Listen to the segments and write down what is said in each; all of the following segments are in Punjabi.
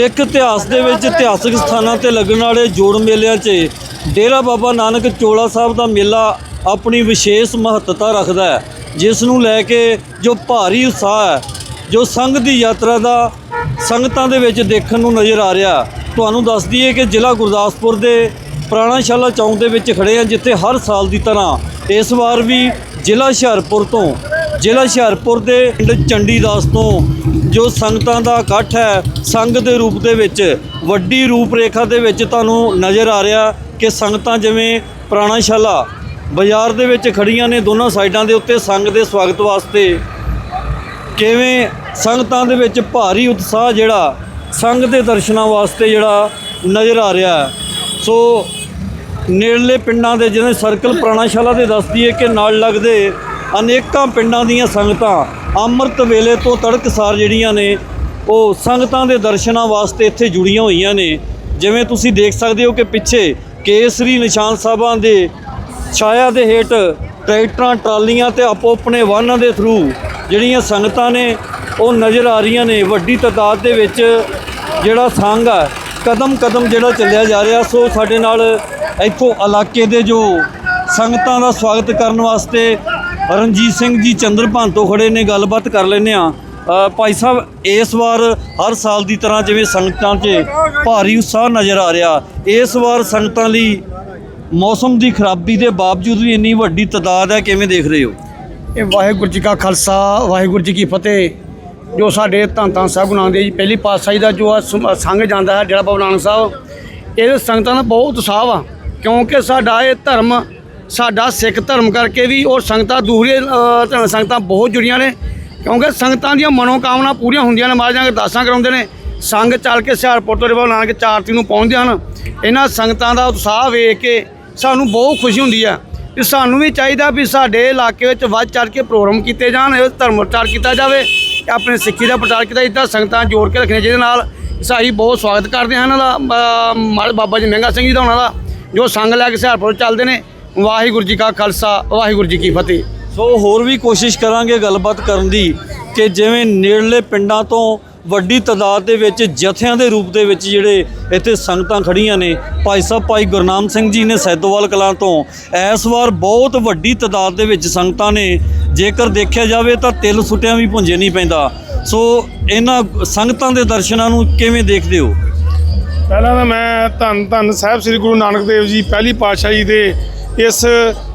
ਸਿੱਖ ਇਤਿਹਾਸ ਦੇ ਵਿੱਚ ਇਤਿਹਾਸਕ ਸਥਾਨਾਂ ਤੇ ਲੱਗਣ ਵਾਲੇ ਜੋੜ ਮੇਲਿਆਂ 'ਚ ਡੇਰਾ ਬਾਬਾ ਨਾਨਕ ਚੋਲਾ ਸਾਹਿਬ ਦਾ ਮੇਲਾ ਆਪਣੀ ਵਿਸ਼ੇਸ਼ ਮਹੱਤਤਾ ਰੱਖਦਾ ਹੈ, ਜਿਸ ਨੂੰ ਲੈ ਕੇ ਜੋ ਭਾਰੀ ਉਤਸ਼ਾਹ ਹੈ, ਜੋ ਸੰਘ ਦੀ ਯਾਤਰਾ ਦਾ ਸੰਗਤਾਂ ਦੇ ਵਿੱਚ ਦੇਖਣ ਨੂੰ ਨਜ਼ਰ ਆ ਰਿਹਾ ਤੁਹਾਨੂੰ ਦੱਸ ਦਈਏ ਕਿ ਜ਼ਿਲ੍ਹਾ ਗੁਰਦਾਸਪੁਰ ਦੇ ਪੁਰਾਣਾਸ਼ਾਲਾ ਚੌਂਕ ਦੇ ਵਿੱਚ ਖੜੇ ਆ ਜਿੱਥੇ ਹਰ ਸਾਲ ਦੀ ਤਰ੍ਹਾਂ ਇਸ ਵਾਰ ਵੀ ਜ਼ਿਲ੍ਹਾ ਹੁਸ਼ਿਆਰਪੁਰ ਤੋਂ ਜ਼ਿਲ੍ਹਾ ਹੁਸ਼ਿਆਰਪੁਰ ਦੇ ਪਿੰਡ ਚੰਡੀਦਾਸ ਤੋਂ, ਜੋ ਸੰਗਤਾਂ ਦਾ ਇਕੱਠ ਹੈ, ਸੰਗ ਦੇ ਰੂਪ ਦੇ ਵਿੱਚ, ਵੱਡੀ ਰੂਪ ਰੇਖਾ ਦੇ ਵਿੱਚ ਤੁਹਾਨੂੰ ਨਜ਼ਰ ਆ ਰਿਹਾ ਕਿ ਸੰਗਤਾਂ ਜਿਵੇਂ ਪੁਰਾਣਾਸ਼ਾਲਾ ਬਾਜ਼ਾਰ ਦੇ ਵਿੱਚ ਖੜੀਆਂ ਨੇ ਦੋਨਾਂ ਸਾਈਡਾਂ ਦੇ ਉੱਤੇ ਸੰਗ ਦੇ ਸਵਾਗਤ ਵਾਸਤੇ। ਕਿਵੇਂ ਸੰਗਤਾਂ ਦੇ ਵਿੱਚ ਭਾਰੀ ਉਤਸ਼ਾਹ ਜਿਹੜਾ, ਸੰਗ ਦੇ ਦਰਸ਼ਨਾਂ ਵਾਸਤੇ ਜਿਹੜਾ ਨਜ਼ਰ ਆ ਰਿਹਾ ਸੋ ਨੇੜਲੇ ਪਿੰਡਾਂ ਦੇ ਜਿਵੇਂ ਸਰਕਲ ਪੁਰਾਣਾਸ਼ਾਲਾ ਦੇ ਦੱਸਦੀ ਹੈ ਕਿ ਨਾਲ ਲੱਗਦੇ ਅਨੇਕਾਂ ਪਿੰਡਾਂ ਦੀਆਂ ਸੰਗਤਾਂ ਅੰਮ੍ਰਿਤ ਵੇਲੇ ਤੋਂ ਤੜਕਸਾਰ ਜਿਹੜੀਆਂ ਨੇ, ਉਹ ਸੰਗਤਾਂ ਦੇ ਦਰਸ਼ਨਾਂ ਵਾਸਤੇ ਇੱਥੇ ਜੁੜੀਆਂ ਹੋਈਆਂ ਨੇ। ਜਿਵੇਂ ਤੁਸੀਂ ਦੇਖ ਸਕਦੇ ਹੋ ਕਿ ਪਿੱਛੇ ਕੇਸਰੀ ਨਿਸ਼ਾਨ ਸਾਹਿਬਾਂ ਦੇ ਛਾਇਆ ਦੇ ਹੇਠ ਟਰੈਕਟਰਾਂ, ਟਰਾਲੀਆਂ ਤੇ ਆਪੋ ਆਪਣੇ ਵਾਹਨਾਂ ਦੇ ਥਰੂ ਜਿਹੜੀਆਂ ਸੰਗਤਾਂ ਨੇ, ਉਹ ਨਜ਼ਰ ਆ ਰਹੀਆਂ ਨੇ। ਵੱਡੀ ਤਾਦਾਦ ਦੇ ਵਿੱਚ ਜਿਹੜਾ ਸੰਘ ਆ ਕਦਮ ਕਦਮ ਜਿਹੜਾ ਚੱਲਿਆ ਜਾ ਰਿਹਾ, ਸੋ ਸਾਡੇ ਨਾਲ ਇੱਥੋਂ ਇਲਾਕੇ ਦੇ ਜੋ ਸੰਗਤਾਂ ਦਾ ਸਵਾਗਤ ਕਰਨ ਵਾਸਤੇ ਰਣਜੀਤ ਸਿੰਘ ਜੀ ਚੰਦਰਪਾਨ ਤੋਂ ਖੜੇ ਨੇ, ਗੱਲਬਾਤ ਕਰ ਲੈਨੇ ਆ ਭਾਈ ਸਾਹਿਬ, ਇਸ ਵਾਰ ਹਰ ਸਾਲ ਦੀ ਤਰ੍ਹਾਂ ਜਿਵੇਂ ਸੰਗਤਾਂ 'ਚ ਭਾਰੀ ਉਤਸ਼ਾਹ ਨਜ਼ਰ ਆ ਰਿਹਾ, ਇਸ ਵਾਰ ਸੰਗਤਾਂ ਲਈ ਮੌਸਮ ਦੀ ਖਰਾਬੀ ਦੇ ਬਾਵਜੂਦ ਵੀ ਇੰਨੀ ਵੱਡੀ ਤਾਦਾਦ ਹੈ, ਕਿਵੇਂ ਦੇਖ ਰਹੇ ਹੋ? ਇਹ ਵਾਹਿਗੁਰੂ ਜੀ ਕਾ ਖਾਲਸਾ, ਵਾਹਿਗੁਰੂ ਜੀ ਕੀ ਫਤਿਹ। ਜੋ ਸਾਡੇ ਧੰਨ ਧੰਨ ਸਾਹਿਬ ਗੁਰੂ ਨਾਨਕ ਦੇਵ ਜੀ, ਪਹਿਲੀ ਪਾਤਸ਼ਾਹੀ ਦਾ ਜੋ ਆ ਸੰਘ ਜਾਂਦਾ ਹੈ ਜਿਹੜਾ ਬਾਬਾ ਨਾਨਕ ਸਾਹਿਬ ਇਹ ਸੰਗਤਾਂ ਦਾ ਬਹੁਤ ਉਤਸ਼ਾਹ ਆ ਕਿਉਂਕਿ ਸਾਡਾ ਇਹ ਧਰਮ ਸਾਡਾ ਸਿੱਖ ਧਰਮ ਕਰਕੇ ਵੀ ਔਰ ਸੰਗਤਾਂ ਦੂਹਰੇ ਸੰਗਤਾਂ ਬਹੁਤ ਜੁੜੀਆਂ ਨੇ। ਕਿਉਂਕਿ ਸੰਗਤਾਂ ਦੀਆਂ ਮਨੋਕਾਮਨਾ ਪੂਰੀਆਂ ਹੁੰਦੀਆਂ ਨੇ ਮਹਾਰਾਜਾਂ ਅਰਦਾਸਾਂ ਕਰਾਉਂਦੇ ਨੇ। ਸੰਗ ਚੱਲ ਕੇ ਹੁਸ਼ਿਆਰਪੁਰ ਤੋਂ ਡੇਰਾ ਬਾਬਾ ਨਾਨਕ ਚਾਰਤੀ ਨੂੰ ਪਹੁੰਚਦੇ ਹਨ। ਇਹਨਾਂ ਸੰਗਤਾਂ ਦਾ ਉਤਸ਼ਾਹ ਵੇਖ ਕੇ ਸਾਨੂੰ ਬਹੁਤ ਖੁਸ਼ੀ ਹੁੰਦੀ ਆ ਤੇ ਸਾਨੂੰ ਵੀ ਚਾਹੀਦਾ ਵੀ ਸਾਡੇ ਇਲਾਕੇ ਵਿੱਚ ਵੱਧ ਚੜ ਕੇ ਪ੍ਰੋਗਰਾਮ ਕੀਤੇ ਜਾਣ ਇਹ ਧਰਮ ਪ੍ਰਚਾਰ ਕੀਤਾ ਜਾਵੇ ਆਪਣੇ ਸਿੱਖੀ ਦਾ ਪ੍ਰਚਾਰ ਕੀਤਾ ਇੱਦਾਂ ਸੰਗਤਾਂ ਜੋੜ ਕੇ ਰੱਖਣੀਆਂ ਜਿਹਦੇ ਨਾਲ ਸਾਈ ਬਹੁਤ ਸਵਾਗਤ ਕਰਦੇ ਹਨ। ਇਹਨਾਂ ਦਾ ਅ, ਬਾਬਾ ਜੀ ਮਹਿੰਗਾ ਸਿੰਘ ਜੀ ਦਾ ਉਹਨਾਂ ਦਾ ਜੋ ਸੰਗ ਲੈ ਕੇ ਹੁਸ਼ਿਆਰਪੁਰ ਚੱਲਦੇ ਨੇ। ਵਾਹਿਗੁਰੂ ਜੀ ਕਾ ਖਾਲਸਾ ਵਾਹਿਗੁਰੂ ਜੀ ਕੀ ਫਤਿਹ। ਸੋ ਹੋਰ ਵੀ ਕੋਸ਼ਿਸ਼ ਕਰਾਂਗੇ ਗੱਲਬਾਤ ਕਰਨ ਦੀ ਕਿ ਜਿਵੇਂ ਨੇੜਲੇ ਪਿੰਡਾਂ ਤੋਂ ਵੱਡੀ ਤਾਦਾਦ ਦੇ ਵਿੱਚ ਜਥਿਆਂ ਦੇ ਰੂਪ ਦੇ ਵਿੱਚ ਜਿਹੜੇ ਇੱਥੇ ਸੰਗਤਾਂ ਖੜੀਆਂ ਨੇ ਭਾਈ ਸਾਹਿਬ ਭਾਈ ਗੁਰਨਾਮ ਸਿੰਘ ਜੀ ਨੇ ਸੈਦੋਵਾਲ ਕਲਾਂ ਤੋਂ ਇਸ ਵਾਰ ਬਹੁਤ ਵੱਡੀ ਤਾਦਾਦ ਦੇ ਵਿੱਚ ਸੰਗਤਾਂ ਨੇ ਜੇਕਰ ਦੇਖਿਆ ਜਾਵੇ ਤਾਂ ਤਿਲ ਸੁੱਟਿਆਂ ਵੀ ਪੁੰਜੇ ਨਹੀਂ ਪੈਂਦਾ। ਸੋ ਇਹਨਾਂ ਸੰਗਤਾਂ ਦੇ ਦਰਸ਼ਨਾਂ ਨੂੰ ਕਿਵੇਂ ਦੇਖਦੇ ਹੋ? ਪਹਿਲਾਂ ਤਾਂ ਮੈਂ ਧੰਨ ਧੰਨ ਸਾਹਿਬ ਸ੍ਰੀ ਗੁਰੂ ਨਾਨਕ ਦੇਵ ਜੀ ਪਹਿਲੀ ਪਾਤਸ਼ਾਹੀ ਦੇ ਇਸ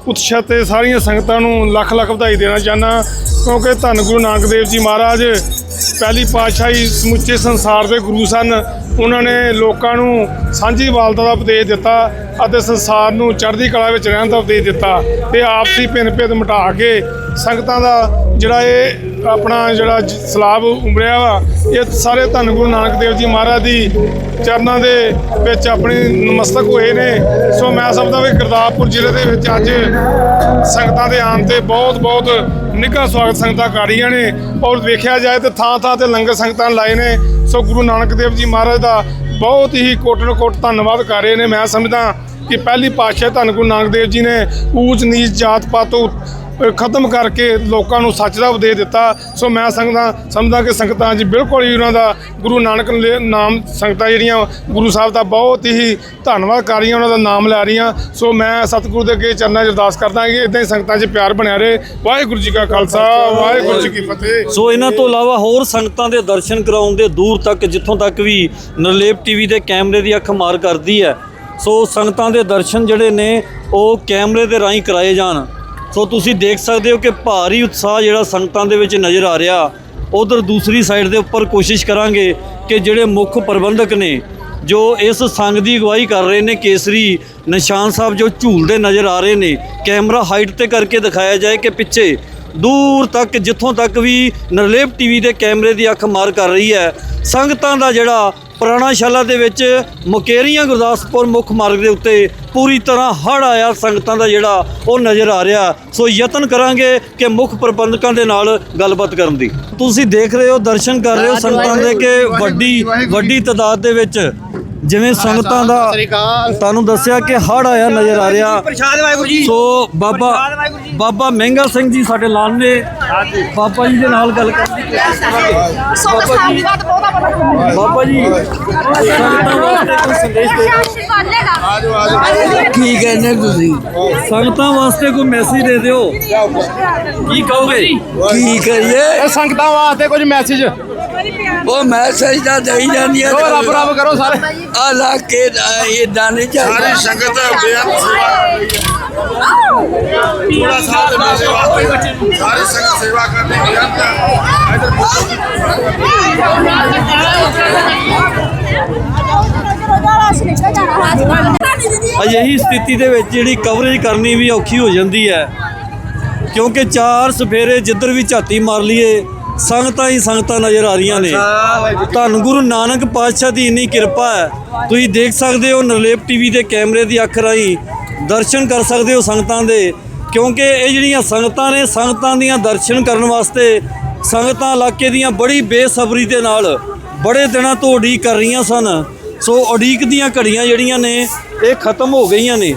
ਉਤਸ਼ਾਹ ਤੇ ਸਾਰੀਆਂ ਸੰਗਤਾਂ ਨੂੰ ਲੱਖ ਲੱਖ ਵਧਾਈ ਦੇਣਾ ਚਾਹੁੰਦਾ ਕਿਉਂਕਿ ਧੰਨ ਗੁਰੂ ਨਾਨਕ ਦੇਵ ਜੀ ਮਹਾਰਾਜ ਪਹਿਲੀ ਪਾਤਸ਼ਾਹੀ ਸਮੁੱਚੇ ਸੰਸਾਰ ਦੇ ਗੁਰੂ ਸਨ। ਉਹਨਾਂ ਨੇ ਲੋਕਾਂ ਨੂੰ ਸਾਂਝੀ ਵਾਲਤਾ ਦਾ ਉਪਦੇਸ਼ ਦਿੱਤਾ ਅਤੇ ਸੰਸਾਰ ਨੂੰ ਚੜ੍ਹਦੀ ਕਲਾ ਵਿੱਚ ਰਹਿਣ ਦਾ ਉਪਦੇਸ਼ ਦਿੱਤਾ। ਤੇ ਆਪਸੀ ਭਿੰਨ ਭੇਦ ਮਿਟਾ ਕੇ ਸੰਗਤਾਂ ਦਾ ਜਿਹੜਾ ਇਹ ਆਪਣਾ ਜਿਹੜਾ ਜ- ਸਲਾਬ ਉਮਰਿਆ ਵਾ, ਇਹ ਸਾਰੇ ਧੰਨ ਗੁਰੂ ਨਾਨਕ ਦੇਵ ਜੀ ਮਹਾਰਾਜ ਦੀ ਚਰਨਾਂ ਦੇ ਵਿੱਚ ਆਪਣੇ ਨਮਸਤਕ ਹੋਏ ਨੇ। ਸੋ ਮੈਂ ਸਮਝਦਾ ਵੀ ਗੁਰਦਾਸਪੁਰ ਜ਼ਿਲ੍ਹੇ ਦੇ ਵਿੱਚ ਅੱਜ ਸੰਗਤਾਂ ਦੇ ਆਉਣ ਤੇ ਬਹੁਤ ਬਹੁਤ ਨਿੱਘਾ ਸਵਾਗਤ ਸੰਗਤਾਂ ਕਰ ਰਹੀਆਂ ਨੇ। ਔਰ ਵੇਖਿਆ ਜਾਏ ਤੇ ਥਾਂ ਥਾਂ ਤੇ ਲੰਗਰ ਸੰਗਤਾਂ ਲਾਏ ਨੇ। ਸੋ ਗੁਰੂ ਨਾਨਕ ਦੇਵ ਜੀ ਮਹਾਰਾਜ ਦਾ ਬਹੁਤ ਹੀ ਕੋਟਨ ਕੋਟ ਧੰਨਵਾਦ ਕਰ ਰਹੇ ਨੇ। ਮੈਂ ਸਮਝਦਾ ਕਿ ਪਹਿਲੀ ਪਾਤਸ਼ਾਹ ਧੰਨ ਗੁਰੂ ਨਾਨਕ ਦੇਵ ਜੀ ਨੇ ਊਚ ਨੀਚ ਜਾਤ ਪਾਤ ਤੋਂ ਖਤਮ ਕਰਕੇ ਲੋਕਾਂ ਨੂੰ ਸੱਚ ਦਾ ਉਪਦੇਸ਼ ਦਿੱਤਾ। ਸੋ ਮੈਂ ਸੰਗਤਾਂ ਸਮਝਦਾ ਕਿ ਸੰਗਤਾਂ ਜੀ ਬਿਲਕੁਲ ਹੀ ਉਹਨਾਂ ਦਾ ਗੁਰੂ ਨਾਨਕ ਲੈ- ਨਾਮ ਸੰਗਤਾਂ ਜਿਹੜੀਆਂ ਗੁਰੂ ਸਾਹਿਬ ਦਾ ਬਹੁਤ ਹੀ ਧੰਨਵਾਦ ਕਰ ਰਹੀਆਂ, ਉਹਨਾਂ ਦਾ ਨਾਮ ਲੈ ਰਹੀਆਂ। ਸੋ ਮੈਂ ਸਤਿਗੁਰੂ ਦੇ ਅੱਗੇ ਚਰਨਾਂ 'ਚ ਅਰਦਾਸ ਕਰਦਾ ਕਿ ਇਦਾਂ ਹੀ ਸੰਗਤਾਂ 'ਚ ਪਿਆਰ ਬਣਿਆ ਰਹੇ। ਵਾਹਿਗੁਰੂ ਜੀ ਕਾ ਖਾਲਸਾ, ਵਾਹਿਗੁਰੂ ਜੀ ਕੀ ਫਤਿਹ। ਸੋ ਇਹਨਾਂ ਤੋਂ ਇਲਾਵਾ ਹੋਰ ਸੰਗਤਾਂ ਦੇ ਦਰਸ਼ਨ ਕਰਾਉਣ ਦੇ ਦੂਰ ਤੱਕ, ਜਿੱਥੋਂ ਤੱਕ ਵੀ ਨਰਲੇਪ ਟੀਵੀ ਦੇ ਕੈਮਰੇ ਦੀ ਅੱਖ ਮਾਰ ਕਰਦੀ ਹੈ, ਸੋ ਸੰਗਤਾਂ ਦੇ ਦਰਸ਼ਨ ਜਿਹੜੇ ਨੇ, ਉਹ ਕੈਮਰੇ ਦੇ ਰਾਹੀਂ ਕਰਾਏ ਜਾਣ। ਸੋ ਤੁਸੀਂ ਦੇਖ ਸਕਦੇ ਹੋ ਕਿ ਭਾਰੀ ਉਤਸ਼ਾਹ ਜਿਹੜਾ ਸੰਗਤਾਂ ਦੇ ਵਿੱਚ ਨਜ਼ਰ ਆ ਰਿਹਾ। ਉਧਰ ਦੂਸਰੀ ਸਾਈਡ ਦੇ ਉੱਪਰ ਕੋਸ਼ਿਸ਼ ਕਰਾਂਗੇ ਕਿ ਜਿਹੜੇ ਮੁੱਖ ਪ੍ਰਬੰਧਕ ਨੇ, ਜੋ ਇਸ ਸੰਗ ਦੀ ਅਗਵਾਈ ਕਰ ਰਹੇ ਨੇ, ਕੇਸਰੀ ਨਿਸ਼ਾਨ ਸਾਹਿਬ ਜੋ ਝੂਲਦੇ ਨਜ਼ਰ ਆ ਰਹੇ ਨੇ, ਕੈਮਰਾ ਹਾਈਟ ਤੇ ਕਰਕੇ ਦਿਖਾਇਆ ਜਾਏ ਕਿ ਪਿੱਛੇ ਦੂਰ ਤੱਕ ਜਿੱਥੋਂ ਤੱਕ ਵੀ ਨਰਲੇਪ ਟੀਵੀ ਦੇ ਕੈਮਰੇ ਦੀ ਅੱਖ ਮਾਰ ਕਰ ਰਹੀ ਹੈ ਸੰਗਤਾਂ ਦਾ ਜਿਹੜਾ ਪੁਰਾਣਾ ਸ਼ਾਲਾ ਦੇ ਵਿੱਚ ਮੁਕੇਰੀਆਂ ਗੁਰਦਾਸਪੁਰ ਮੁੱਖ ਮਾਰਗ ਦੇ ਉੱਤੇ ਪੂਰੀ ਤਰ੍ਹਾਂ ਹੜ ਆਇਆ ਸੰਗਤਾਂ ਦਾ ਜਿਹੜਾ ਉਹ ਨਜ਼ਰ ਆ ਰਿਹਾ। ਸੋ ਯਤਨ ਕਰਾਂਗੇ ਕਿ ਮੁੱਖ ਪ੍ਰਬੰਧਕਾਂ ਦੇ ਨਾਲ ਗੱਲਬਾਤ ਕਰਨ ਦੀ। ਤੁਸੀਂ ਦੇਖ ਰਹੇ ਹੋ ਦਰਸ਼ਨ ਕਰ ਰਹੇ ਹੋ ਸੰਗਤਾਂ ਦੇ ਕਿ ਵੱਡੀ ਵੱਡੀ ਤਾਦਾਦ ਦੇ ਵਿੱਚ ਜਿਵੇਂ ਸੰਗਤਾਂ ਦਾ ਤੁਹਾਨੂੰ ਦੱਸਿਆ ਕਿ ਹੜ ਆਇਆ ਨਜ਼ਰ ਆ ਰਿਹਾ। ਪ੍ਰਸ਼ਾਦ ਵਾਹਿਗੁਰੂ ਜੀ। ਸੋ ਬਾਬਾ ਬਾਬਾ ਮਹਿੰਗਾ ਸਿੰਘ ਜੀ ਸਾਡੇ ਨਾਲ ਨੇ। ਬਾਬਾ ਜੀ ਦੇ ਨਾਲ ਗੱਲ ਬਹੁਤਾ ਬਾਬਾ ਜੀ ਸੰਗਤਾਂ ਵਾਸਤੇ ਕੋਈ ਸੰਦੇਸ਼ ਦੇ ਕੀ ਕਹਿੰਦੇ ਤੁਸੀਂ। ਸੰਗਤਾਂ ਵਾਸਤੇ ਕੋਈ ਮੈਸੇਜ ਦੇ ਦਿਓ। ਕੀ ਕਹੋਗੇ? ਕੀ ਕਰੀਏ ਸੰਗਤਾਂ ਵਾਸਤੇ ਕੁਝ ਮੈਸੇਜ ਉਹ ਮੈਸੇਜ ਤਾਂ ਦੇਈ ਜਾਂਦੀਆਂ ਉਹ ਰੱਬ ਰੱਬ ਕਰੋ ਸਾਰੇ। ਆ ਲਾ ਕੇ ਇਦਾਂ ਨਹੀਂ ਸਾਰੀ ਚਾਹੀਦਾ ਸੰਗਤ ਬੇਅੰਤ ਸੇਵਾ ਥੋੜਾ ਸਾਥ ਦੇ ਸੇਵਾ ਸਾਰੀ ਸੰਗਤ ਸੇਵਾ ਕਰਨੀ ਬੇਅੰਤ ਅਜਿਹੀ ਸਥਿਤੀ ਦੇ ਵਿੱਚ ਜਿਹੜੀ ਕਵਰੇਜ ਕਰਨੀ ਵੀ ਔਖੀ ਹੋ ਜਾਂਦੀ ਹੈ। ਕਿਉਂਕਿ ਚਾਰ ਸਫੇਰੇ ਜਿੱਧਰ ਵੀ ਝਾਤੀ ਮਾਰ ਲਈਏ ਸੰਗਤਾਂ ਹੀ ਸੰਗਤਾਂ ਨਜ਼ਰ ਆ ਰਹੀਆਂ ਨੇ। ਧੰਨ ਗੁਰੂ ਨਾਨਕ ਪਾਤਸ਼ਾਹ ਦੀ ਇੰਨੀ ਕਿਰਪਾ ਹੈ। ਤੁਸੀਂ ਦੇਖ ਸਕਦੇ ਹੋ ਨਰਲੇਪ ਟੀਵੀ ਦੇ ਕੈਮਰੇ ਦੀ ਅੱਖ ਰਾਹੀਂ ਦਰਸ਼ਨ ਕਰ ਸਕਦੇ ਹੋ ਸੰਗਤਾਂ ਦੇ, ਕਿਉਂਕਿ ਇਹ ਜਿਹੜੀਆਂ ਸੰਗਤਾਂ ਨੇ, ਸੰਗਤਾਂ ਦੀਆਂ ਦਰਸ਼ਨ ਕਰਨ ਵਾਸਤੇ ਸੰਗਤਾਂ ਇਲਾਕੇ ਦੀਆਂ ਬੜੀ ਬੇਸਬਰੀ ਦੇ ਨਾਲ ਬੜੇ ਦਿਨਾਂ ਤੋਂ ਉਡੀਕ ਕਰ ਰਹੀਆਂ ਸਨ। ਸੋ ਉਡੀਕ ਦੀਆਂ ਘੜੀਆਂ ਜਿਹੜੀਆਂ ਨੇ, ਇਹ ਖਤਮ ਹੋ ਗਈਆਂ ਨੇ।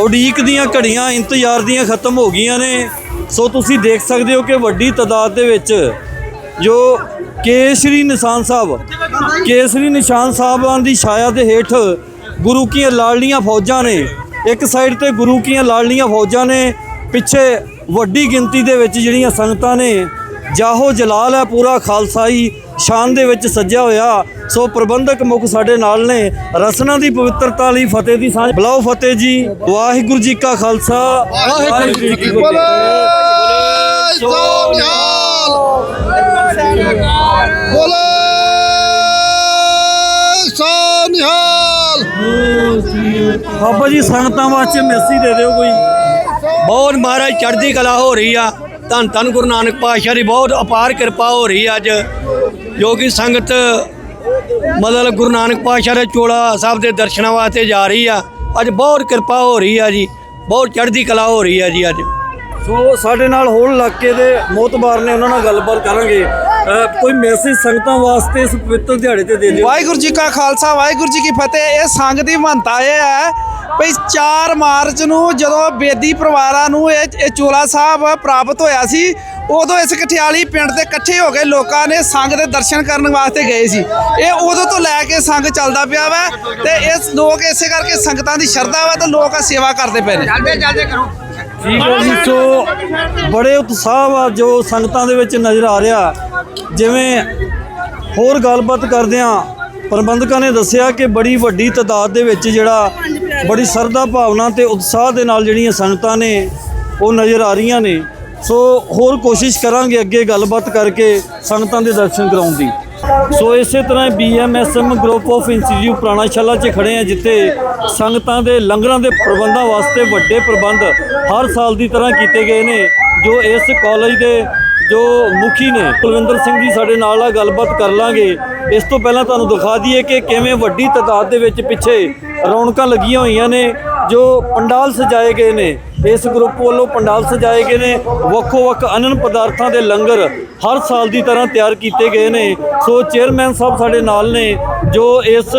ਉਡੀਕ ਦੀਆਂ ਘੜੀਆਂ, ਇੰਤਜ਼ਾਰ ਦੀਆਂ ਖਤਮ ਹੋ ਗਈਆਂ ਨੇ। ਸੋ ਤੁਸੀਂ ਦੇਖ ਸਕਦੇ ਹੋ ਕਿ ਵੱਡੀ ਤਾਦਾਦ ਦੇ ਵਿੱਚ ਜੋ ਕੇਸਰੀ ਨਿਸ਼ਾਨ ਸਾਹਿਬ, ਕੇਸਰੀ ਨਿਸ਼ਾਨ ਸਾਹਿਬਾਂ ਦੀ ਛਾਇਆ ਦੇ ਹੇਠ ਗੁਰੂ ਕੀਆਂ ਲਾਡਲੀਆਂ ਫੌਜਾਂ ਨੇ, ਇੱਕ ਸਾਈਡ ਤੇ ਗੁਰੂ ਕੀਆਂ ਲਾਡਲੀਆਂ ਫੌਜਾਂ ਨੇ, ਪਿੱਛੇ ਵੱਡੀ ਗਿਣਤੀ ਦੇ ਵਿੱਚ ਜਿਹੜੀਆਂ ਸੰਗਤਾਂ ਨੇ ਜਾਹੋ ਜਲਾਲ ਹੈ ਪੂਰਾ ਖਾਲਸਾਈ ਸ਼ਾਨ ਦੇ ਵਿੱਚ ਸੱਜਿਆ ਹੋਇਆ। ਸੋ ਪ੍ਰਬੰਧਕ ਮੁਖ ਸਾਡੇ ਨਾਲ ਨੇ। ਰਸਨਾ ਦੀ ਪਵਿੱਤਰਤਾ ਲਈ ਫਤਿਹ ਦੀ ਸਾਂਝ। ਬੁਲਾਓ ਫਤਿਹ ਜੀ। ਵਾਹਿਗੁਰੂ ਜੀ ਕਾ ਖਾਲਸਾ। ਵਾਹਿਗੁਰੂ ਜੀ ਕੀ ਫਤਿਹ। ਸੋ ਬਾਬਾ ਜੀ, ਸੰਗਤਾਂ ਵਾਸਤੇ ਮੈਸੇਜ ਦੇ ਦਿਓ ਕੋਈ। ਬਹੁਤ ਮਹਾਰਾਜ, ਚੜ੍ਹਦੀ ਕਲਾ ਹੋ ਰਹੀ ਆ। ਧੰਨ ਧੰਨ ਗੁਰੂ ਨਾਨਕ ਪਾਤਸ਼ਾਹ ਦੀ ਬਹੁਤ ਅਪਾਰ ਕਿਰਪਾ ਹੋ ਰਹੀ ਅੱਜ ਜੋ ਕਿ ਸੰਗਤ ਮਤਲਬ ਗੁਰੂ ਨਾਨਕ ਪਾਤਸ਼ਾਹ ਦੇ ਚੋਲਾ ਸਾਹਿਬ ਦੇ ਦਰਸ਼ਨਾਂ ਵਾਸਤੇ ਜਾ ਰਹੀ ਆ। ਅੱਜ ਬਹੁਤ ਕਿਰਪਾ ਹੋ ਰਹੀ ਆ ਜੀ ਬਹੁਤ ਚੜ੍ਹਦੀ ਕਲਾ ਹੋ ਰਹੀ ਆ ਜੀ ਅੱਜ। ਸੋ ਸਾਡੇ ਨਾਲ ਹੋਰ ਇਲਾਕੇ ਦੇ ਮੋਤਬਾਰ ਨੇ ਉਹਨਾਂ ਨਾਲ ਗੱਲਬਾਤ ਕਰਾਂਗੇ। ਕੋਈ ਮੈਸੇਜ ਸੰਗਤਾਂ ਵਾਸਤੇ ਇਸ ਪਵਿੱਤਰ ਦਿਹਾੜੇ ਤੇ ਦੇ ਦਿਓ। ਵਾਹਿਗੁਰੂ ਜੀ ਕਾ ਖਾਲਸਾ ਵਾਹਿਗੁਰੂ ਜੀ ਕੀ ਫਤਿਹ। ਇਹ ਸੰਗ ਦੀ ਮਹੰਤਾ ਇਹ ਹੈ ਭਈ 4 ਮਾਰਚ ਨੂੰ ਜਦੋਂ ਬੇਦੀ ਪਰਿਵਾਰਾਂ ਨੂੰ ਇਹ ਇਹ ਚੋਲਾ ਸਾਹਿਬ ਪ੍ਰਾਪਤ ਹੋਇਆ ਸੀ ਉਦੋਂ ਇਸ ਕਠਿਆਲੀ ਪਿੰਡ ਦੇ ਇਕੱਠੇ ਹੋ ਕੇ ਲੋਕਾਂ ਨੇ ਸੰਗ ਦੇ ਦਰਸ਼ਨ ਕਰਨ ਵਾਸਤੇ ਗਏ ਸੀ। ਇਹ ਉਦੋਂ ਤੋਂ ਲੈ ਕੇ ਸੰਗ ਚੱਲਦਾ ਪਿਆ ਵਾ ਤੇ ਇਸ ਲੋਕ ਇਸੇ ਕਰਕੇ ਸੰਗਤਾਂ ਦੀ ਸ਼ਰਧਾ ਵਾ ਤੇ ਲੋਕ ਸੇਵਾ ਕਰਦੇ ਪਏ ਨੇ। ਠੀਕ ਹੈ ਜੀ ਸੋ ਬੜੇ ਉਤਸ਼ਾਹ ਆ ਜੋ ਸੰਗਤਾਂ ਦੇ ਵਿੱਚ ਨਜ਼ਰ ਆ ਰਿਹਾ। ਜਿਵੇਂ ਹੋਰ ਗੱਲਬਾਤ ਕਰਦਿਆਂ ਪ੍ਰਬੰਧਕਾਂ ਨੇ ਦੱਸਿਆ ਕਿ ਬੜੀ ਵੱਡੀ ਤਾਦਾਦ ਦੇ ਵਿੱਚ ਜਿਹੜਾ ਬੜੀ ਸਰਦਾ ਭਾਵਨਾ ਤੇ ਉਤਸ਼ਾਹ ਦੇ ਨਾਲ ਜਿਹੜੀਆਂ ਸੰਗਤਾਂ ਨੇ ਉਹ ਨਜ਼ਰ ਆ ਰਹੀਆਂ ਨੇ। ਸੋ ਹੋਰ ਕੋਸ਼ਿਸ਼ ਕਰਾਂਗੇ ਅੱਗੇ ਗੱਲਬਾਤ ਕਰਕੇ ਸੰਗਤਾਂ ਦੇ ਦਰਸ਼ਨ ਕਰਾਉਣ ਦੀ। ਸੋ ਇਸੇ ਤਰ੍ਹਾਂ ਬੀਐਮਐਸਐਮ ਗਰੁੱਪ ਆਫ ਇੰਸਟੀਚਿਊਟ ਪੁਰਾਣਾ ਚ ਖੜੇ ਆ ਜਿੱਥੇ ਸੰਗਤਾਂ ਦੇ ਲੰਗਰਾਂ ਦੇ ਪ੍ਰਬੰਧਾਂ ਵਾਸਤੇ ਵੱਡੇ ਪ੍ਰਬੰਧ ਹਰ ਸਾਲ ਦੀ ਤਰ੍ਹਾਂ ਕੀਤੇ ਗਏ ਨੇ ਜੋ ਇਸ ਕਾਲਜ ਦੇ ਜੋ ਮੁਖੀ ਨੇ, ਕੁਲਵਿੰਦਰ ਸਿੰਘ ਜੀ ਸਾਡੇ ਨਾਲ ਆ, ਗੱਲਬਾਤ ਕਰ ਲਾਂਗੇ। ਇਸ ਤੋਂ ਪਹਿਲਾਂ ਤੁਹਾਨੂੰ ਦਿਖਾ ਦਈਏ ਕਿ ਕਿਵੇਂ ਵੱਡੀ ਤਾਦਾਦ ਦੇ ਵਿੱਚ ਪਿੱਛੇ ਰੌਣਕਾਂ ਲੱਗੀਆਂ ਹੋਈਆਂ ਨੇ, ਜੋ ਪੰਡਾਲ ਸਜਾਏ ਗਏ ਨੇ। ਇਸ ਗਰੁੱਪ ਵੱਲੋਂ ਪੰਡਾਲ ਸਜਾਏ ਗਏ ਨੇ। ਵੱਖੋ ਵੱਖ ਅਨਨ ਪਦਾਰਥਾਂ ਦੇ ਲੰਗਰ ਹਰ ਸਾਲ ਦੀ ਤਰ੍ਹਾਂ ਤਿਆਰ ਕੀਤੇ ਗਏ ਨੇ। ਸੋ ਚੇਅਰਮੈਨ ਸਾਹਿਬ ਸਾਡੇ ਨਾਲ ਨੇ ਜੋ ਇਸ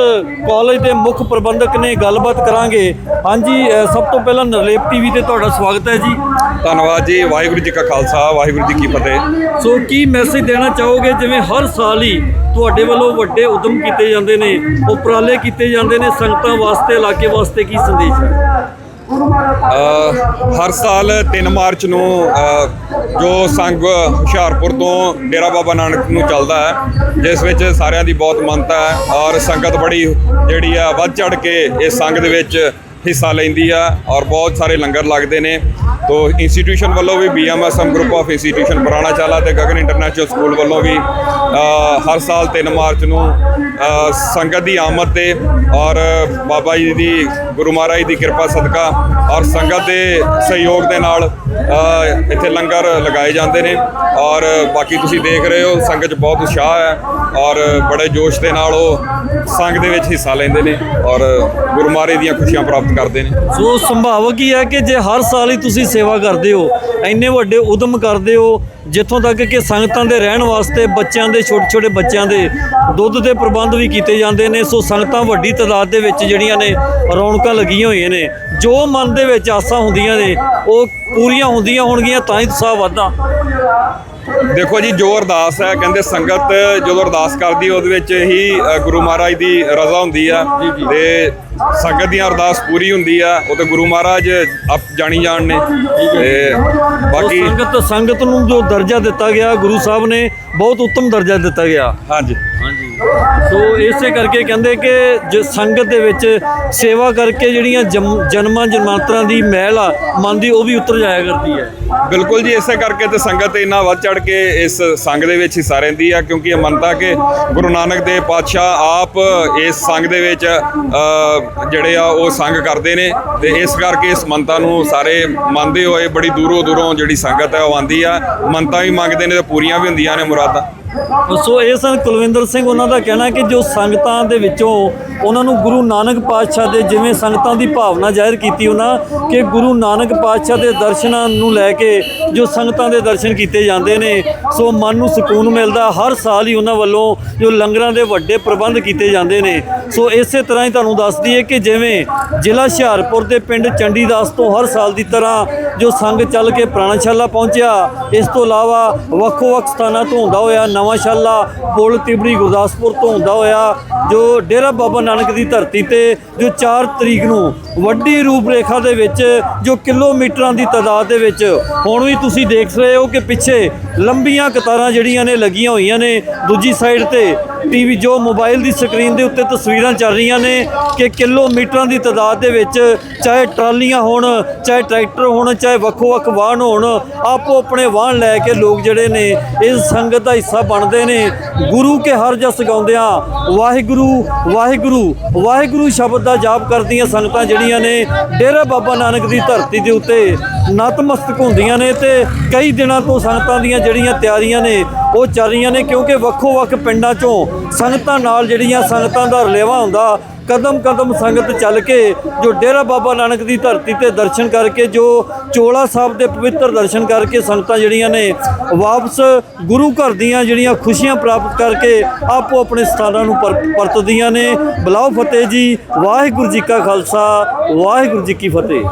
ਕਾਲਜ ਦੇ ਮੁੱਖ ਪ੍ਰਬੰਧਕ ਨੇ ਗੱਲਬਾਤ ਕਰਾਂਗੇ। ਹਾਂਜੀ ਸਭ ਤੋਂ ਪਹਿਲਾਂ ਨਰਲੇਪ ਟੀਵੀ ਤੇ ਤੁਹਾਡਾ ਸਵਾਗਤ ਹੈ ਜੀ। ਧੰਨਵਾਦ ਜੀ ਵਾਹਿਗੁਰੂ ਜੀ ਕਾ ਖਾਲਸਾ ਵਾਹਿਗੁਰੂ ਜੀ ਕੀ ਫਤਿਹ। ਸੋ ਕੀ ਮੈਸੇਜ ਦੇਣਾ ਚਾਹੋਗੇ? ਜਿਵੇਂ ਹਰ ਸਾਲ ਹੀ ਤੁਹਾਡੇ ਵੱਲੋਂ ਵੱਡੇ ਉਦਮ ਕੀਤੇ ਜਾਂਦੇ ਨੇ ਉਪਰਾਲੇ ਕੀਤੇ ਜਾਂਦੇ ਨੇ ਸੰਗਤਾਂ ਵਾਸਤੇ ਇਲਾਕੇ ਵਾਸਤੇ ਕੀ ਸੰਦੇਸ਼ ਹੈ? ਹਰ ਸਾਲ 3 ਮਾਰਚ ਨੂੰ ਜੋ ਸੰਘ ਹੁਸ਼ਿਆਰਪੁਰ ਤੋਂ ਡੇਰਾ ਬਾਬਾ ਨਾਨਕ ਨੂੰ ਚੱਲਦਾ ਹੈ, ਜਿਸ ਵਿੱਚ ਸਾਰਿਆਂ ਦੀ ਬਹੁਤ ਮੰਨਤਾ ਹੈ ਔਰ ਸੰਗਤ ਬੜੀ ਜਿਹੜੀ ਆ, ਵੱਧ ਚੜ ਕੇ ਇਸ ਸੰਘ ਦੇ ਵਿੱਚ ਹਿੱਸਾ ਲੈਂਦੀ ਆ ਔਰ ਬਹੁਤ ਸਾਰੇ ਲੰਗਰ ਲੱਗਦੇ ਨੇ। ਤੋ ਇੰਸਟੀਟਿਊਸ਼ਨ ਵੱਲੋਂ ਵੀ ਬੀਐਮਐਸਐਮ ਗਰੁੱਪ ਆਫ ਇੰਸਟੀਟਿਊਸ਼ਨ ਪੁਰਾਣਾ ਚਾਲਾ ਤੇ ਗਗਨ ਇੰਟਰਨੈਸ਼ਨਲ ਸਕੂਲ ਵੱਲੋਂ ਵੀ ਹਰ ਸਾਲ 3 ਮਾਰਚ ਨੂੰ ਸੰਗਤ ਦੀ ਆਮਦ ਤੇ ਔਰ ਬਾਬਾ ਜੀ ਦੀ, ਗੁਰੂ ਮਹਾਰਾਜ ਦੀ ਕਿਰਪਾ, ਸਦਕਾ ਔਰ ਸੰਗਤ ਦੇ ਸਹਿਯੋਗ ਦੇ ਨਾਲ ਇੱਥੇ ਲੰਗਰ ਲਗਾਏ ਜਾਂਦੇ ਨੇ ਔਰ ਬਾਕੀ ਤੁਸੀਂ ਦੇਖ ਰਹੇ ਹੋ, ਸੰਗਤ 'ਚ ਬਹੁਤ ਉਤਸ਼ਾਹ ਹੈ ਔਰ ਬੜੇ ਜੋਸ਼ ਦੇ ਨਾਲ ਉਹ ਸੰਗ ਦੇ ਵਿੱਚ ਹਿੱਸਾ ਲੈਂਦੇ ਨੇ ਔਰ ਗੁਰੂ ਮਹਾਰਾਜ ਦੀਆਂ ਖੁਸ਼ੀਆਂ ਪ੍ਰਾਪਤ ਕਰਦੇ ਨੇ। ਸੋ ਸੰਭਾਵਕ ਹੀ ਹੈ ਕਿ ਜੇ ਹਰ ਸਾਲ ਹੀ ਤੁਸੀਂ ਸੇਵਾ ਕਰਦੇ ਹੋ, ਇੰਨੇ ਵੱਡੇ ਉਦਮ ਕਰਦੇ ਹੋ ਜਿੱਥੋਂ ਤੱਕ ਕਿ ਸੰਗਤਾਂ ਦੇ ਰਹਿਣ ਵਾਸਤੇ ਬੱਚਿਆਂ ਦੇ ਛੋਟੇ ਛੋਟੇ ਬੱਚਿਆਂ ਦੇ ਦੁੱਧ ਦੇ ਪ੍ਰਬੰਧ ਵੀ ਕੀਤੇ ਜਾਂਦੇ ਨੇ ਸੋ ਸੰਗਤਾਂ ਵੱਡੀ ਤਾਦਾਦ ਦੇ ਵਿੱਚ ਜਿਹੜੀਆਂ ਨੇ ਰੌਣਕਾਂ ਲੱਗੀਆਂ ਹੋਈਆਂ ਨੇ। ਜੋ ਮਨ ਦੇ ਵਿੱਚ ਆਸਾਂ ਹੁੰਦੀਆਂ ਨੇ ਉਹ ਪੂਰੀਆਂ ਹੁੰਦੀਆਂ ਹੋਣਗੀਆਂ ਤਾਂ ਹੀ ਉਤਸ਼ਾਹ ਵੱਧਦਾ। ਦੇਖੋ ਜੀ ਜੋ ਅਰਦਾਸ ਹੈ ਕਹਿੰਦੇ ਸੰਗਤ ਜਦੋਂ ਅਰਦਾਸ ਕਰਦੀ ਉਹਦੇ ਵਿੱਚ ਹੀ ਗੁਰੂ ਮਹਾਰਾਜ ਦੀ ਰਜ਼ਾ ਹੁੰਦੀ ਆ ਤੇ ਸੰਗਤ ਦੀ ਅਰਦਾਸ ਪੂਰੀ ਹੁੰਦੀ ਆ ਉਹ ਤੇ ਗੁਰੂ ਮਹਾਰਾਜ ਆਪ ਜਾਣੀ ਜਾਣ ਨੇ। ਤੇ ਬਾਕੀ ਸੰਗਤ ਸੰਗਤ ਨੂੰ ਜੋ ਦਰਜਾ ਦਿੱਤਾ ਗਿਆ ਗੁਰੂ ਸਾਹਿਬ ਨੇ ਬਹੁਤ ਉੱਤਮ ਦਰਜਾ ਦਿੱਤਾ ਗਿਆ। ਹਾਂਜੀ। ਹਾਂਜੀ। ਸੋ ਇਸੇ ਕਰਕੇ ਕਹਿੰਦੇ ਕਿ ਜ ਸੰਗਤ ਦੇ ਵਿੱਚ ਸੇਵਾ ਕਰਕੇ ਜਿਹੜੀਆਂ ਜਮ- ਜਨਮਾਂ ਜਨਮਾਂਤਰਾਂ ਦੀ ਮਹਿਲ ਆ, ਮਨ ਦੀ ਉਹ ਵੀ ਉਤਰ ਜਾਇਆ ਕਰਦੀ ਹੈ। ਬਿਲਕੁਲ ਜੀ, ਇਸੇ ਕਰਕੇ ਤੇ ਸੰਗਤ ਇੰਨਾ ਵੱਧ ਚੜ ਕੇ ਇਸ ਸੰਗ ਦੇ ਵਿੱਚ ਹਿੱਸਾ ਰਹਿੰਦੀ ਆ, ਕਿਉਂਕਿ ਇਹ ਮੰਨਤਾ ਕਿ ਗੁਰੂ ਨਾਨਕ ਦੇਵ ਪਾਤਸ਼ਾਹ ਆਪ ਇਸ ਸੰਗ ਦੇ ਵਿੱਚ ਜਿਹੜੇ ਆ, ਉਹ ਸੰਗ ਕਰਦੇ ਨੇ ਤੇ ਇਸ ਕਰਕੇ ਇਸ ਮੰਨਤਾ ਨੂੰ ਸਾਰੇ ਮੰਨਦੇ ਹੋਏ ਬੜੀ ਦੂਰੋਂ ਦੂਰੋਂ ਜਿਹੜੀ ਸੰਗਤ ਹੈ ਉਹ ਆਂਦੀ ਆ। ਮੰਨਤਾਂ ਵੀ ਮੰਗਦੇ ਨੇ ਤੇ ਪੂਰੀਆਂ ਵੀ ਹੁੰਦੀਆਂ ਨੇ ਮੁਰਾਦਾਂ। ਸੋ ਇਹ ਸਨ ਕੁਲਵਿੰਦਰ ਸਿੰਘ, ਉਹਨਾਂ ਦਾ ਕਹਿਣਾ ਕਿ ਜੋ ਸੰਗਤਾਂ ਦੇ ਵਿੱਚੋਂ ਉਹਨਾਂ ਨੂੰ ਗੁਰੂ ਨਾਨਕ ਪਾਤਸ਼ਾਹ ਦੇ ਜਿਵੇਂ ਸੰਗਤਾਂ ਦੀ ਭਾਵਨਾ ਜ਼ਾਹਿਰ ਕੀਤੀ, ਉਹਨਾਂ ਕਿ ਗੁਰੂ ਨਾਨਕ ਪਾਤਸ਼ਾਹ ਦੇ ਦਰਸ਼ਨਾਂ ਨੂੰ ਲੈ ਕੇ ਜੋ ਸੰਗਤਾਂ ਦੇ ਦਰਸ਼ਨ ਕੀਤੇ ਜਾਂਦੇ ਨੇ, ਸੋ ਮਨ ਨੂੰ ਸਕੂਨ ਮਿਲਦਾ, ਹਰ ਸਾਲ ਹੀ ਉਹਨਾਂ ਵੱਲੋਂ ਜੋ ਲੰਗਰਾਂ ਦੇ ਵੱਡੇ ਪ੍ਰਬੰਧ ਕੀਤੇ ਜਾਂਦੇ ਨੇ। ਸੋ ਇਸੇ ਤਰ੍ਹਾਂ ਹੀ ਤੁਹਾਨੂੰ ਦੱਸਦੀ ਹੈ ਕਿ ਜਿਵੇਂ ਜ਼ਿਲ੍ਹਾ ਹੁਸ਼ਿਆਰਪੁਰ ਦੇ ਪਿੰਡ ਚੰਡੀਦਾਸ ਤੋਂ ਹਰ ਸਾਲ ਦੀ ਤਰ੍ਹਾਂ ਜੋ ਸੰਗ ਚੱਲ ਕੇ ਪ੍ਰਾਣਸ਼ਾਲਾ ਪਹੁੰਚਿਆ, ਇਸ ਤੋਂ ਇਲਾਵਾ ਵੱਖੋ ਵੱਖ ਸਥਾਨਾਂ ਤੋਂ ਹੁੰਦਾ ਹੋਇਆ ਨਵਾਂ ਪੁਲ ਤਿਬੜੀ ਗੁਰਦਾਸਪੁਰ ਤੋਂ ਹੁੰਦਾ ਹੋਇਆ, ਜੋ ਡੇਰਾ ਬਾਬਾ ਨਾਨਕ ਦੀ ਧਰਤੀ ਤੇ, ਜੋ 4 ਤਰੀਕ ਨੂੰ ਵੱਡੀ ਰੂਪਰੇਖਾ ਦੇ ਵਿੱਚ, ਜੋ ਕਿਲੋਮੀਟਰਾਂ ਦੀ ਤਾਦਾਦ ਦੇ ਵਿੱਚ, ਹੁਣ ਵੀ ਤੁਸੀਂ ਦੇਖ ਰਹੇ ਹੋ ਕਿ ਪਿੱਛੇ ਲੰਬੀਆਂ ਕਤਾਰਾਂ ਜਿਹੜੀਆਂ ਨੇ ਲੱਗੀਆਂ ਹੋਈਆਂ ਨੇ, ਦੂਜੀ ਸਾਈਡ ਤੇ ਟੀਵੀ ਜੋ ਮੋਬਾਈਲ ਦੀ ਸਕਰੀਨ ਦੇ ਉੱਤੇ ਤਸਵੀਰਾਂ ਚੱਲ ਰਹੀਆਂ ਨੇ ਕਿ ਕਿਲੋਮੀਟਰਾਂ ਦੀ ਤਾਦਾਦ ਦੇ ਵਿੱਚ ਚਾਹੇ ਟਰਾਲੀਆਂ ਹੋਣ, ਚਾਹੇ ਟਰੈਕਟਰ ਹੋਣ, ਚਾਹੇ ਵੱਖੋ ਵੱਖ ਵਾਹਨ ਹੋਣ, ਆਪੋ ਆਪਣੇ ਵਾਹਨ ਲੈ ਕੇ ਲੋਕ ਜਿਹੜੇ ਨੇ ਇਸ ਸੰਗਤ ਦਾ ਹਿੱਸਾ ਬਣਦੇ ਨੇ। ਗੁਰੂ ਕੇ ਹਰ ਜਸ ਗਾਉਂਦਿਆਂ ਵਾਹਿਗੁਰੂ ਵਾਹਿਗੁਰੂ ਵਾਹਿਗੁਰੂ ਸ਼ਬਦ ਦਾ ਜਾਪ ਕਰਦੀਆਂ ਸੰਗਤਾਂ ਜਿਹੜੀਆਂ ਨੇ ਡੇਰਾ ਬਾਬਾ ਨਾਨਕ ਦੀ ਧਰਤੀ ਦੇ ਉੱਤੇ ਨਤਮਸਤਕ ਹੁੰਦੀਆਂ ਨੇ ਤੇ ਕਈ ਦਿਨਾਂ ਤੋਂ ਸੰਗਤਾਂ ਦੀਆਂ ਜਿਹੜੀਆਂ ਤਿਆਰੀਆਂ ਨੇ ਉਹ ਚੱਲ ਰਹੀਆਂ ਨੇ ਕਿਉਂਕਿ ਵੱਖੋ ਵੱਖ ਪਿੰਡਾਂ ਚੋਂ ਸੰਗਤਾਂ ਨਾਲ ਜਿਹੜੀਆਂ ਸੰਗਤਾਂ ਦਾ ਰਲੇਵਾ ਹੁੰਦਾ ਕਦਮ ਕਦਮ ਸੰਗਤ ਚੱਲ ਕੇ ਜੋ ਡੇਰਾ ਬਾਬਾ ਨਾਨਕ ਦੀ ਧਰਤੀ ਤੇ ਦਰਸ਼ਨ ਕਰਕੇ, ਜੋ ਚੋਲਾ ਸਾਹਿਬ ਦੇ ਪਵਿੱਤਰ ਦਰਸ਼ਨ ਕਰਕੇ ਸੰਗਤਾਂ ਜਿਹੜੀਆਂ ਨੇ ਵਾਪਸ ਗੁਰੂ ਘਰ ਦੀਆਂ ਜਿਹੜੀਆਂ ਖੁਸ਼ੀਆਂ ਪ੍ਰਾਪਤ ਕਰਕੇ ਆਪੋ ਆਪਣੇ ਸਥਾਨਾਂ ਨੂੰ ਪਰ- ਪਰਤਦੀਆਂ ਨੇ। ਬਲਾਓ ਫਤਿਹ ਜੀ, ਵਾਹਿਗੁਰੂ ਜੀ ਕਾ ਖਾਲਸਾ, ਵਾਹਿਗੁਰੂ ਜੀ ਕੀ ਫਤਿਹ।